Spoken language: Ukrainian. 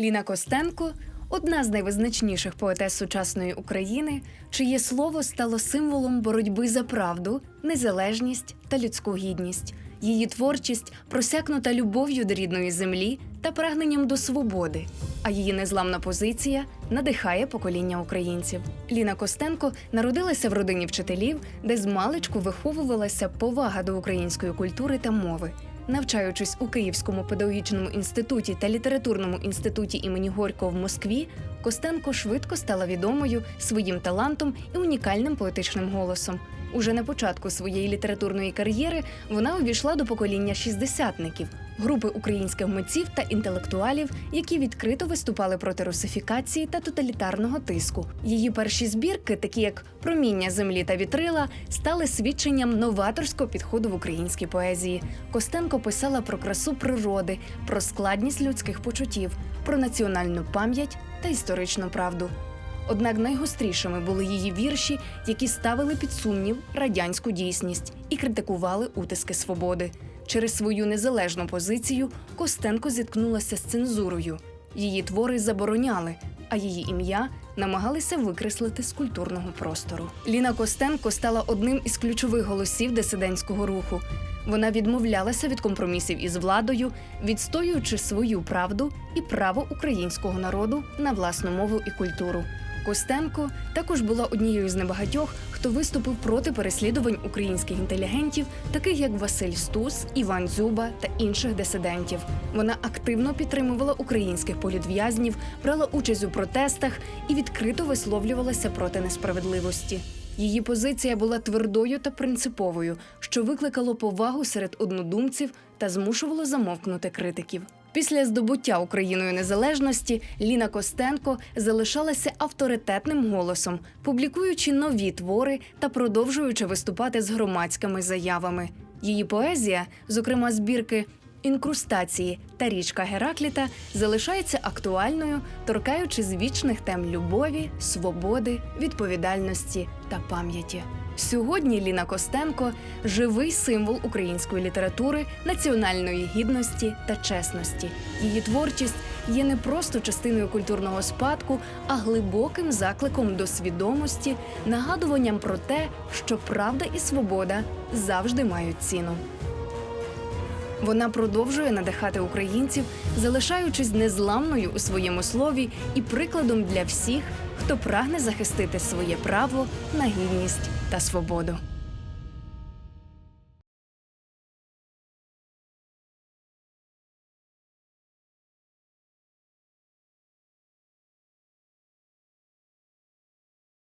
Ліна Костенко одна з найвизначніших поетес сучасної України, чиє слово стало символом боротьби за правду, незалежність та людську гідність. Її творчість просякнута любов'ю до рідної землі та прагненням до свободи. А її незламна позиція надихає покоління українців. Ліна Костенко народилася в родині вчителів, де з маличку виховувалася повага до української культури та мови. Навчаючись у Київському педагогічному інституті та літературному інституті імені Горького в Москві, Костенко швидко стала відомою своїм талантом і унікальним поетичним голосом. Уже на початку своєї літературної кар'єри вона увійшла до покоління шістдесятників, групи українських митців та інтелектуалів, які відкрито виступали проти русифікації та тоталітарного тиску. Її перші збірки, такі як Проміння землі та вітрила, стали свідченням новаторського підходу в українській поезії. Костенко писала про красу природи, про складність людських почуттів, про національну пам'ять та історичну правду. Однак найгострішими були її вірші, які ставили під сумнів радянську дійсність і критикували утиски свободи. Через свою незалежну позицію Костенко зіткнулася з цензурою. Її твори забороняли, а її ім'я намагалися викреслити з культурного простору. Ліна Костенко стала одним із ключових голосів дисидентського руху. Вона відмовлялася від компромісів із владою, відстоюючи свою правду і право українського народу на власну мову і культуру. Костенко також була однією з небагатьох, хто виступив проти переслідувань українських інтелігентів, таких як Василь Стус, Іван Дзюба та інших дисидентів. Вона активно підтримувала українських політв'язнів, брала участь у протестах і відкрито висловлювалася проти несправедливості. Її позиція була твердою та принциповою, що викликало повагу серед однодумців та змушувало замовкнути критиків. Після здобуття Україною незалежності Ліна Костенко залишалася авторитетним голосом, публікуючи нові твори та продовжуючи виступати з громадськими заявами. Її поезія, зокрема збірки інкрустації та річка Геракліта, залишається актуальною, торкаючись вічних тем любові, свободи, відповідальності та пам'яті. Сьогодні Ліна Костенко живий символ української літератури, національної гідності та чесності. Її творчість є не просто частиною культурного спадку, а глибоким закликом до свідомості, нагадуванням про те, що правда і свобода завжди мають ціну. Вона продовжує надихати українців, залишаючись незламною у своєму слові і прикладом для всіх, хто прагне захистити своє право на гідність та свободу.